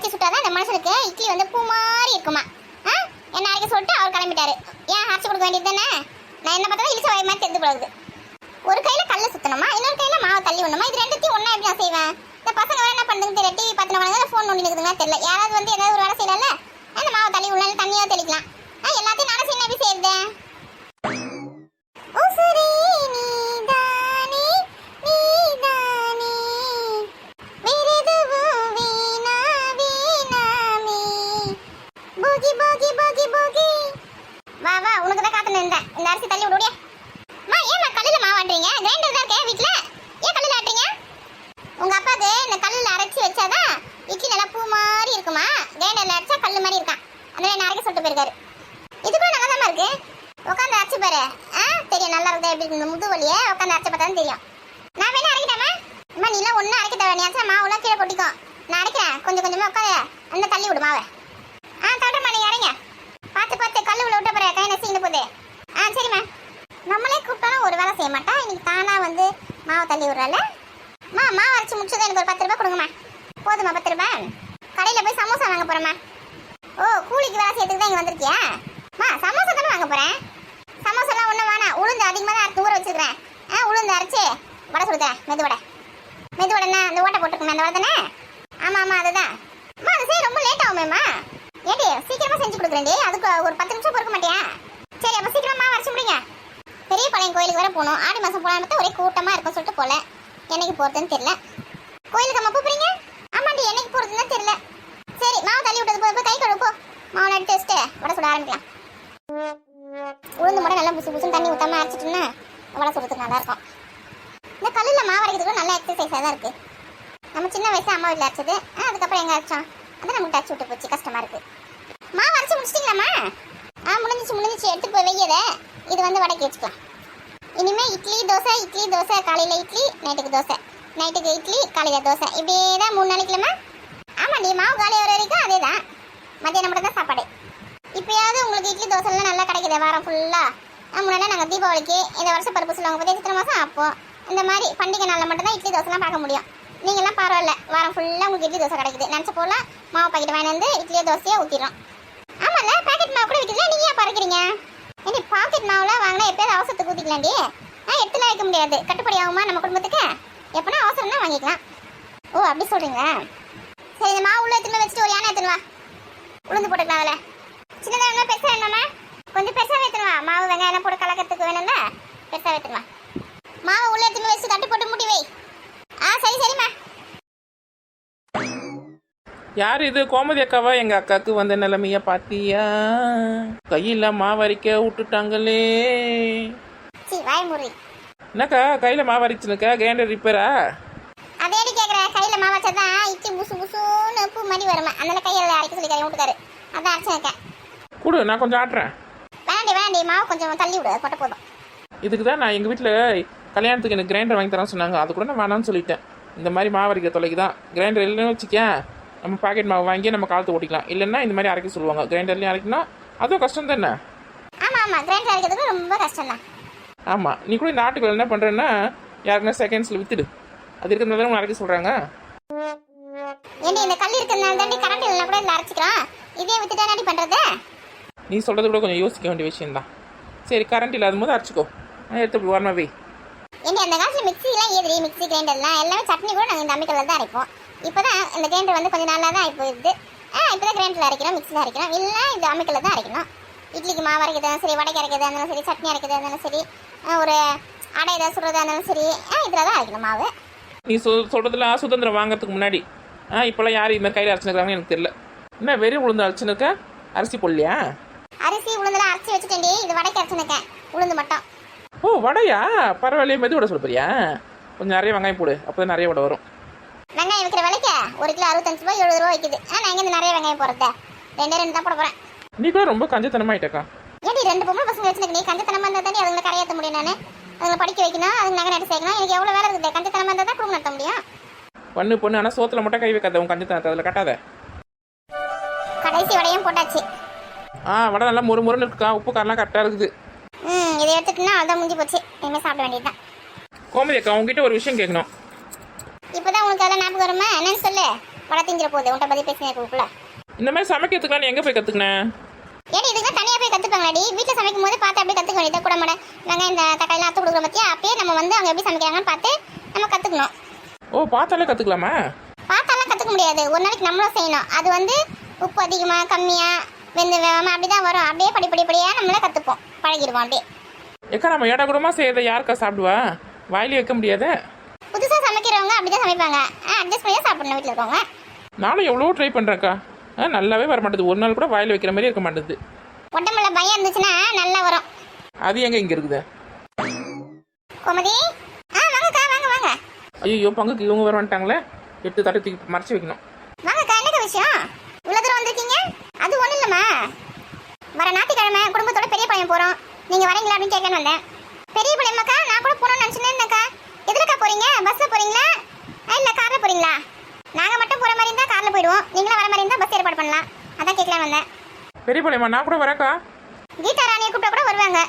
அரைச்சி சுட்டாதான் அந்த மனுஷனுக்கு இட்லி வந்து பூ மாதிரி இருக்குமா? ஆ? என்ன அரைக்க சொல்லிட்டு அவர் கிளம்பிட்டாரு. ஏன் அரைச்சி கொடுக்க வேண்டியது தானே? நான் என்ன பார்த்தா இலிச்ச வாய் மாதிரி தெரிந்து போகுது. ஒரு கையில் கல்ல சுத்தணுமா? இன்னொரு கையில மாவை தள்ளி விடணுமா? இது ரெண்டுத்தையும் ஒன்றா எப்படி நான் செய்வேன்? இந்த பசங்க வேற என்ன பண்ணுங்க தெரியல. டிவி பார்த்துட்டு ஃபோன் நோண்டி இருக்குதுங்க தெரியல. யாராவது வந்து ஏதாவது ஒரு வேலை செய்யல அந்த மாவை தள்ளி விடலாம் தண்ணியா தெளிக்கலாம். ஆ எல்லாத்தையும் நானும் செய்யணும். எப்படி செய்யறது போகி, போகி, போகி, போகி. வா வா உனக்கு தான் காத்துன்னு இருந்தேன். இந்த அரிசி தள்ளி விடுடியா அம்மா ஏன் கல்லுல மாவாடுறீங்க கிரைண்டர் தான் இருக்கே வீட்ல? ஏன் கல்லில் ஆட்டுறீங்க? உங்க அப்பாக்கு இந்த கல்லில் அரைச்சி வச்சாதான் இட்லி நல்லா பூ மாதிரி இருக்குமா? கிரைண்டரில் அரைச்சா கல்லு மாதிரி இருக்கான் அதனால என்ன அரைக்க சொல்லிட்டு போயிருக்காரு. இது கூட நல்லா தான் இருக்கு. உட்காந்து அரைச்சி பாரு. ஆ தெரியும் நல்லா இருக்குது எப்படி இருக்கு முது வழியே உட்காந்து அரைச்சி பார்த்தா தெரியும். நான் வேணா அரைக்கிட்டேமா? அம்மா நீலாம் ஒன்றும் அரைக்க தேவை நீ அரைச்சா மாவுலாம் கீழே கொட்டிக்கும் நான் அரைக்கிறேன். கொஞ்சம் கொஞ்சமா உட்காந்து அந்த தள்ளி விடு மாவை ஆ தோட்டமா நீ இறங்க பார்த்து பார்த்து கல்லு உள்ள விட்ட போற கை நசிங்க போகுது ஆ சரிம்மா நம்மளே கூப்பிட்டாலும் ஒரு வேலை செய்ய மாட்டா இன்னைக்கு தானா வந்து மாவை தள்ளி விடுறால மா மாவு அரைச்சி முடிச்சது எனக்கு ஒரு பத்து ரூபாய் கொடுங்கம்மா. போதுமா பத்து ரூபாய். கடையில் போய் சமோசா வாங்க போகிறேம்மா ஓ கூலிக்கு வேலை செய்யறதுக்கு தான் இங்கே வந்திருக்கியா? மா சமோசா தானே வாங்க போறேன்? சமோசாலாம் ஒன்றும் வேணாம். உளுந்து அதிகமாக தான் அரைச்சு ஊற வச்சிருக்கிறேன். ஆ உளுந்து அரைச்சி வடை சுடுதேன் மெது வடை. மெது வடைன்னா அந்த ஓட்டை போட்டுருக்குமே அந்த வடை தானே? ஆமாம் ஆமாம் அதுதான். அம்மா அது செய்ய ரொம்ப லேட் ஆகுமேம்மா. ஏடி சீக்கிரமாக செஞ்சு கொடுக்குறேன்டி. அதுக்கு ஒரு பத்து நிமிஷம் பொறுக்க மாட்டியா சரி அப்போ சீக்கிரமா அரைச்சு முடிங்க பெரிய கோயிலுக்கு வர போகணும். ஆடி மாதம் போகலான்னு ஒரே கூட்டமாக இருக்கும் சொல்லிட்டு போல. என்னைக்கு போகிறதுன்னு தெரியல. கோயிலுக்கு அம்மா போகிறீங்க ஆமாண்டி என்னைக்கு போகிறதுன்னு தெரியல. சரி மாவு தள்ளி விட்டது. போய் கை கழுவு போ. மாவு எடுத்து வச்சுட்டு வடை சுட ஆரம்பிக்கலாம். உளுந்து மட்டும் நல்லா புசு புசுன்னு தண்ணி ஊற்றாம அரைச்சிட்டோன்னா வடை சுடுறதுக்கு நல்லா இருக்கும். இந்த கல்லில் மாவு அரைக்கிறதுக்கு நல்ல எக்ஸசைஸாக தான் இருக்குது நம்ம சின்ன வயசு அம்மா வீட்டில் அரைச்சது. ஆ, அதுக்கப்புறம் எங்கே அரைச்சோம்? அதான் நமக்கு டச் விட்டு போச்சு. கஷ்டமாக இருக்குது மாவு அரைச்சி முடிச்சிட்டிங்களாம்மா? ஆ முடிஞ்சிச்சு முடிஞ்சிச்சு. எடுத்து போய் வையத இது வந்து வடக்கி வச்சுக்கலாம். இனிமே இட்லி தோசை இட்லி தோசை காலையில் இட்லி நைட்டுக்கு தோசை. நைட்டுக்கு இட்லி காலையில் தோசை. இப்படியே தான் மூணு நாளைக்குலமா ஆமாண்டி மாவு காலை வர வரைக்கும் அதே தான் மத்தியானம் மட்டும் தான் சாப்பாடு. இப்பயாவது உங்களுக்கு இட்லி தோசைலாம் நல்லா கிடைக்குது வாரம் ஃபுல்லாக முன்னாடி நாங்கள் தீபாவளிக்கு இந்த வருஷம் பருப்பு சொல்லுவாங்க பற்றி சித்திரை மாதம் அப்போ. இந்த மாதிரி பண்டிகை நாளில் மட்டும்தான் இட்லி தோசைலாம் பார்க்க முடியும். நீங்களாம் பரவாயில்ல வாரம் ஃபுல்லாக உங்களுக்கு இட்லி தோசை கிடைக்குது. நினச்ச போல மாவு பாக்கெட் வாங்கி வந்து இட்லியோ தோசையோ ஊற்றிடும் ஆமாம்ல பேக்கெட் மாவு கூட விற்கிறீங்க நீங்கள் பாருங்கள் பாக்கெட் மாவுல வாங்கினா எப்பயாவது அவசரத்துக்கு ஊற்றிக்கலாண்டி ஆ எடுத்துலாம் வைக்க முடியாது. கட்டுப்படி ஆகுமா நம்ம குடும்பத்துக்கு? எப்பனா அவசரம்னா வாங்கிக்கலாம். ஓ அப்படி சொல்கிறீங்களா சரி இந்த மாவு உள்ள எடுத்துன்னு வச்சுட்டு ஒரு யானை எடுத்துன்னு வா. உளுந்து போட்டுக்கலாம் அதில். சின்னதாக பெருசாக என்னம்மா கொஞ்சம் பெருசாக எடுத்துன்னு வா. மாவு வெங்காயம் போட்டு கலக்கிறதுக்கு வேணும்ல? பெருசாக எடுத்துன்னு வா. உள்ள எடுத்துன்னு வச்சு தட்டு போட்டு மூட்டி வை. ஆ சரி சரிம்மா. யார் இது? கோமதி அக்காவா? எங்க அக்காவுக்கு வந்த நிலைமைய பாத்தியா? கையில மாவரிக்க விட்டுட்டாங்களே. என்னக்கா கையில மாவரிச்சுனுக்கா? கிரைண்டர் ரிப்பேரா? அதேடி கேக்குற? கையில மாவு வச்சாதான் இட்லி புசு புசுன்னு பூ மாதிரி வருமா? அதனால கையில அரைக்க சொல்லி கறி விட்டுக்காரு அதான் அரைச்சிருக்கேன் கொடு நான் கொஞ்சம் ஆட்டுறேன். வேண்டாண்டி வேண்டாண்டி மாவு கொஞ்சம் தள்ளி விடு. போட்ட போதும். இதுக்கு தான் நான் எங்கள் வீட்டில் கல்யாணத்துக்கு எனக்கு கிரைண்டர் வாங்கி தரேன்னு சொன்னாங்க. அது கூட நான் வேணாம்னு சொல்லிட்டேன். இந்த மாதிரி மாவரிக்க தொலைக்கு தான். கிரைண்டர் இல்லைன்னு வச்சுக்கேன். நம்ம பாக்கெட் மாவு வாங்கி நம்ம காலத்து ஓட்டிக்கலாம். இல்லைன்னா இந்த மாதிரி அரைக்க சொல்லுவாங்க. கிரைண்டர்லையும் அரைக்கணும் அதுவும் கஷ்டம் தானே? ஆமா ஆமா. கிரைண்டர் அரைக்கிறதுக்கு ரொம்ப கஷ்டம் தான். ஆமாம் நீ கூட இந்த ஆட்டுகள் என்ன பண்ணுறேன்னா யாருன்னா செகண்ட்ஸில் வித்துடு. அது இருக்கிறதுனால உங்களை அரைக்க சொல்கிறாங்க ஏண்டி இந்த கல் இருக்கிறதுனால தாண்டி கரண்ட் இல்லைனா கூட இதில் அரைச்சிக்கிறோம் இதே வித்துட்டா என்னடி பண்றது? நீ சொல்கிறது கூட கொஞ்சம் யோசிக்க வேண்டிய விஷயம்தான். சரி கரண்ட் இல்லாத போது அரைச்சிக்கோ. நான் எடுத்து போய் வரமா வை. ஏண்டி அந்த காலத்துல மிக்ஸிலாம் ஏதுடி? மிக்ஸி கிரைண்டர்லாம் எல்லாமே சட்னி கூட நாங்கள் இந்த அம்மிக்கல்ல தான் அரைப்போம். இப்போதான் இந்த கிரைண்டர் வந்து கொஞ்சம் நாளாக தான் இப்போ இருக்குது ஆ இப்போ தான் கிரைண்டரில் அரைக்கிறோம் மிக்ஸியில் அரைக்கிறோம். இல்லை இந்த அம்மிக்கல்ல தான் அரைக்கணும். இட்லிக்கு மாவு அரைக்கிறதா சரி வடைக்கு அரைக்கிறதா இருந்தாலும் சரி சட்னி அரைக்கிறதா இருந்தாலும் சரி ஒரு அடை ஏதாவது சுடுறதா இருந்தாலும் சரி ஆ இதில் தான் அரைக்கணும் மாவு. நீ சொல் சொல்கிறதுலாம் சுதந்திரம் வாங்குறதுக்கு முன்னாடி. ஆ இப்போல்லாம் யார் இது மாதிரி கையில் அரைச்சிருக்காங்கன்னு எனக்கு தெரியல. என்ன வெறும் உளுந்து அரைச்சுன்னு இருக்க அரிசி போடலையா? அரிசி உளுந்தெல்லாம் அரைச்சி வச்சுட்டேன்டி. இது வடைக்கு அரைச்சுனுக்கேன் உளுந்து மட்டும். ஓ வடையா? பரவாயில்லையே மெது வடை சொல்ல போறியா? கொஞ்சம் நிறைய வெங்காயம் போடு. அப்போ தான் நிறைய வடை வரும். விற்கிற விலைக்கு ஒரு கிலோ அறுபத்தஞ்சு ரூபாய் எழுபது ரூபா விற்குது ஆ நான் இங்கே நிறைய வெங்காயம் போடுறது ரெண்டே ரெண்டு தான் போட போகிறேன் நீ கூட ரொம்ப கஞ்சத்தனமாயிட்டக்கா. ஏடி ரெண்டு பொம்பளை பசங்க வச்சுருக்கு நீ? கஞ்சத்தனமா இருந்தா தானே அதுங்களை கரையாற்ற முடியும் நான்? அதுங்களை படிக்க வைக்கணும் அதுங்க நகை நட்டு சேர்க்கணும். எனக்கு எவ்வளோ வேலை இருக்குது? கஞ்சத்தனமா இருந்தால் தான் குடும்பம் நடத்த முடியும். பண்ணு பொண்ணு. ஆனால் சோத்துல மட்டும் கை வைக்காத. உன் கஞ்சத்தனத்தை அதில் கட்டாத. கடைசி வடையும் போட்டாச்சு. ஆ வடை நல்லா முறு முறுன்னு இருக்குக்கா. உப்பு காரெல்லாம் கரெக்டாக இருக்குது. ம் இதை எடுத்துட்டுனா அதான் முடிஞ்சு போச்சு. இனிமேல் சாப்பிட வேண்டியதுதான். கோமதி அக்கா உங்ககிட்ட ஒரு விஷயம் கேட்கணும். இப்போதான் உங்களுக்கு அதெல்லாம் ஞாபகம் வருமா? என்னன்னு சொல்லு. வட திங்கிற போகுது. உன்ட்ட பத்தி பேசினே இருக்குள்ள இந்த மாதிரி சமைக்கிறதுக்குலாம் நீ எங்கே போய் கற்றுக்கினேன் ஏடி இதுக்கு தனியா போய் கத்துப்பாங்களாடி? வீட்டுல சமைக்கும் போது பார்த்து அப்படியே கத்துக்க வேண்டியது கூட மாட. நாங்க இந்த தக்காளி அத்து கொடுக்குற பத்தியா? அப்பயே நம்ம வந்து அவங்க எப்படி சமைக்கிறாங்கன்னு பார்த்து நம்ம கத்துக்கணும். ஓ பார்த்தாலே கற்றுக்கலாமா பார்த்தாலாம் கத்துக்க முடியாது. ஒரு நாளைக்கு நம்மளும் செய்யணும். அது வந்து உப்பு அதிகமா கம்மியா வெந்து வேகாம அப்படிதான் வரும். அப்படியே படி படி படியா நம்மளே கத்துப்போம். பழகிடுவோம் அப்படியே. ஏக்கா நம்ம ஏடா கூடமா செய்யறதை யாருக்கா சாப்பிடுவா? வாயிலே வைக்க முடியாதே. சமைக்கிறவங்க அப்படிதான் சமைப்பாங்க. அட்ஜஸ்ட் பண்ணி சாப்பிடணும் வீட்டுல இருக்கவங்க. நானும் எவ்வளோ ட்ரை பண்ணுறேன்க்கா ஆ நல்லாவே வர மாட்டேது ஒரு நாள் கூட வாயில் வைக்கிற மாதிரி இருக்க மாட்டேது. உடம்புல பயம் இருந்துச்சுன்னா நல்லா வரும். அது எங்கே இங்கே இருக்குது? கோமதி? ஆ வாங்கக்கா வாங்க வாங்க. ஐயோ பங்குக்கு இவங்க வர வந்துட்டாங்களே. எட்டு தட்டை தூக்கி மறைச்சி வைக்கணும். வாங்கக்கா என்னக்கா விஷயம்? இவ்வளவு தூரம் வந்திருக்கீங்க? அது ஒண்ணும் இல்லம்மா. வர ஞாயிற்றுக்கிழமை குடும்பத்தோட பெரிய பையன் போறோம். நீங்க வரீங்களா அப்படின்னு கேட்க வந்தேன். பெரிய பையன்மாக்கா நான் கூட போறோம்னு நினைச்சுனே இருந்தேன்க்கா. எதுலக்கா போறீங்க? பஸ்ல போறீங்களா ஆ, இல்ல கார்ல போறீங்களா நாங்க மட்டும் போற மாதிரி இருந்தா கார்ல போயிடுவோம். நீங்களும் வர மாதிரி இருந்தா பஸ் ஏற்பாடு பண்ணலாம். அதான் கேட்கலாம் வந்தேன். பெரிய பாளையம்மா நான் கூட வரேன்க்கா. கீதா ராணியை கூப்பிட்டா கூட வருவாங்க.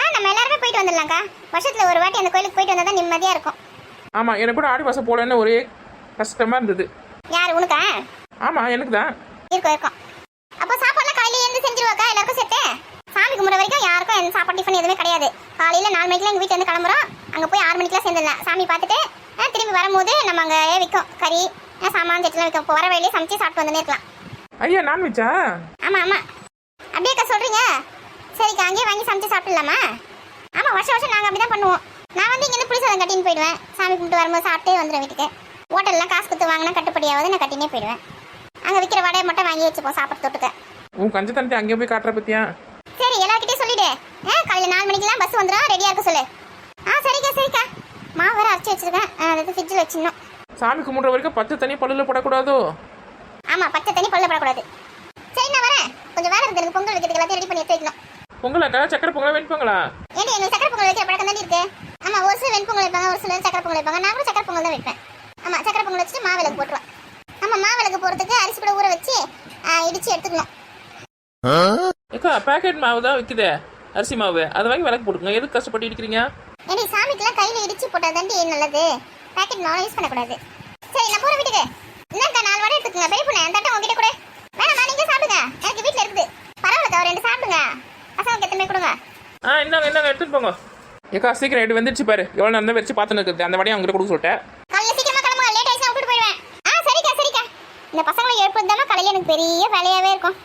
ஆ நம்ம எல்லாருமே போயிட்டு வந்துடலாம்க்கா. வருஷத்துல ஒரு வாட்டி அந்த கோயிலுக்கு போயிட்டு வந்தா தான் நிம்மதியா இருக்கும். ஆமாம் எனக்கு கூட ஆடி மாதம் போகலன்னு ஒரே கஷ்டமாக இருந்தது. யார் உனக்கா? ஆமாம் எனக்கு தான். இருக்கும் இருக்கும். அப்போ சாப்பாடுலாம் காலையில இருந்து செஞ்சிருவாக்கா? எல்லாருக்கும் சேர்த்து சாமி கும்பிட்ற வரைக்கும் யாருக்கும் எந்த சாப்பாடு டிஃபன் எதுவுமே கிடையாது. காலையில நாலு மணிக்கெல்லாம் எங்க வீட்டுல இருந்து கிளம்புறோம். அங்க போய் ஆறு மணிக்கெல்லாம் சேர்ந்துடலாம். சாமி பார்த்துட்டு திரும்பி வரும்போது நம்ம அங்க விற்கும் கறி ஆ, சாமான் செட்டுலாம் விற்கும் இப்போ வர வழியிலே சமைச்சு சாப்பிட்டு வந்துனே இருக்கலாம். ஐயா நான்வெஜ்ஜா? ஆமா ஆமா. அப்படியேக்கா சொல்றீங்க. சரிக்கா அங்கேயே வாங்கி சமைச்சு சாப்பிடலாமா? ஆமா வருஷம் வருஷம் நாங்க அப்படிதான் பண்ணுவோம். நான் வந்து இங்கேருந்து புளி சாதம் கட்டின்னு போயிடுவேன். சாமி கும்பிட்டு வரும்போது சாப்பிட்டே வந்துடுவேன் வீட்டுக்கு. ஹோட்டல்லாம் காசு கொடுத்து வாங்கினா கட்டுப்படியாவது நான் கட்டினே போயிடுவேன். அங்க விற்கிற வடையை மட்டும் வாங்கி வச்சுப்போம் சாப்பிட்டு தொட்டுக்க. உன் கஞ்சத்தனத்தை அங்கேயே போய் காட்டுற பத்தியா? சரி எல்லார்கிட்டயும் சொல்லிடு. ஆ காலையில நாலு மணிக்கெல்லாம் பஸ் வந்துடும் ரெடியா இருக்க சொல்லு. ஆ சரிக்கா சரிக்கா. மாவு வேற அரைச்சி வச்சிருக்கேன். அது ஃப்ரிட்ஜில் வச்சிடணும். சாமி கும்பிட்ற வரைக்கும் பத்து தண்ணி பல்லுல போடக்கூடாதோ? ஆமா பச்சை தண்ணி பல்ல படக்கூடாது. சரி நான் வரேன். கொஞ்சம் வேலை இருக்கு எனக்கு பொங்கல் வைக்கிறதுக்கு எல்லாத்தையும் ரெடி பண்ணி எடுத்து வைக்கணும் பொங்கலாக்கா சக்கரை பொங்கலா வெண்பொங்கலா ஏன்டி எங்களுக்கு சக்கரை பொங்கல் வைக்கிற பழக்கம் தானே இருக்கு. ஆமா ஒரு சில வெண்பொங்கல் வைப்பாங்க ஒரு சிலர் சக்கரை பொங்கல் வைப்பாங்க. நான் கூட சக்கரை பொங்கல் தான் வைப்பேன். ஆமா சக்கரை பொங்கல் வச்சுட்டு மாவிளக்கு போட்டுருவேன். ஆமா மாவிளக்கு போறதுக்கு அரிசி கூட ஊற வச்சு ஆ, இடிச்சு எடுத்துக்கணும். ஏக்கா பேக்கெட் மாவு தான் விற்குதே அரிசி மாவு. அதை வாங்கி விளக்கு போட்டுங்க எதுக்கு கஷ்டப்பட்டு இருக்கிறீங்க ஏடி சாமிக்கெல்லாம் கையில இடிச்சு போட்டா தாண்டி நல்லது. பாக்கெட் மாவு யூஸ் பண்ணக்கூடாது. சரி நான் போற வீட்டுக்கு. என்னக்கா நாலு வடை எடுத்துக்கங்க. பெரிய பொண்ணு அந்த தட்டை உங்ககிட்ட கூட. வேணாம்மா நீங்க சாப்பிடுங்க. எனக்கு வீட்ல இருக்குது. பரவாயில்லக்கா ஒரு ரெண்டு சாப்பிடுங்க. பசங்களுக்கு எத்தனை கொடுங்க. ஆ இந்தாங்க இந்தாங்க எடுத்துட்டு போங்க. ஏக்கா சீக்கிரம் எடு வந்துருச்சு பாரு. எவ்வளோ நேரம் வச்சு பார்த்துன்னு இருக்குது. அந்த வடையை அவங்ககிட்ட கொடுக்க சொல்லிட்டேன். காலையில சீக்கிரமா கிளம்புங்க லேட் ஆயிடுச்சுனா விட்டுட்டு போயிடுவேன். ஆ சரிக்கா சரிக்கா. இந்த பசங்களை எழுப்புறதுதாம்மா காலையில எனக்கு பெரிய வேலையாவே இருக்கும்.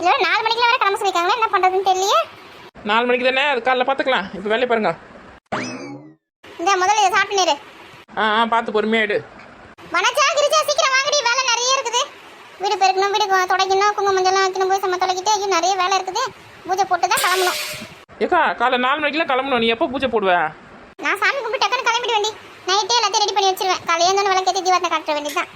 இல்ல நாலு மணிக்கெல்லாம் வேற கிளம்ப சொல்லிருக்காங்களே என்ன பண்றதுன்னு தெரியலையே. நாலு மணிக்கு தானே? அது காலைல பார்த்துக்கலாம். இப்போ வேலையை பாருங்க. இந்த முதல்ல இதை சாப்பிட்டு நேரு ஆ ஆ பார்த்து பொறுமையாக எடு வனஜா கிரிஜா சீக்கிரம் வாங்கடி. வேலை நிறைய இருக்குது. வீடு பெருக்கணும் வீடு துடைக்கணும் குங்குமம் மஞ்சள்லாம் வைக்கணும் போய் சம துடைக்கிட்டு ஐயோ நிறைய வேலை இருக்குது. பூஜை போட்டு தான் கிளம்பணும். ஏக்கா காலை நாலு மணிக்கெல்லாம் கிளம்பணும். நீ எப்போ பூஜை போடுவ? நான் சாமி கும்பிட்டு டக்குன்னு கிளம்பிட வேண்டி நைட்டே எல்லாத்தையும் ரெடி பண்ணி வச்சிருவேன். காலையில இருந்து விளக்கேற்றி தீபாவளி காட்ட வேண்டியதுதான்.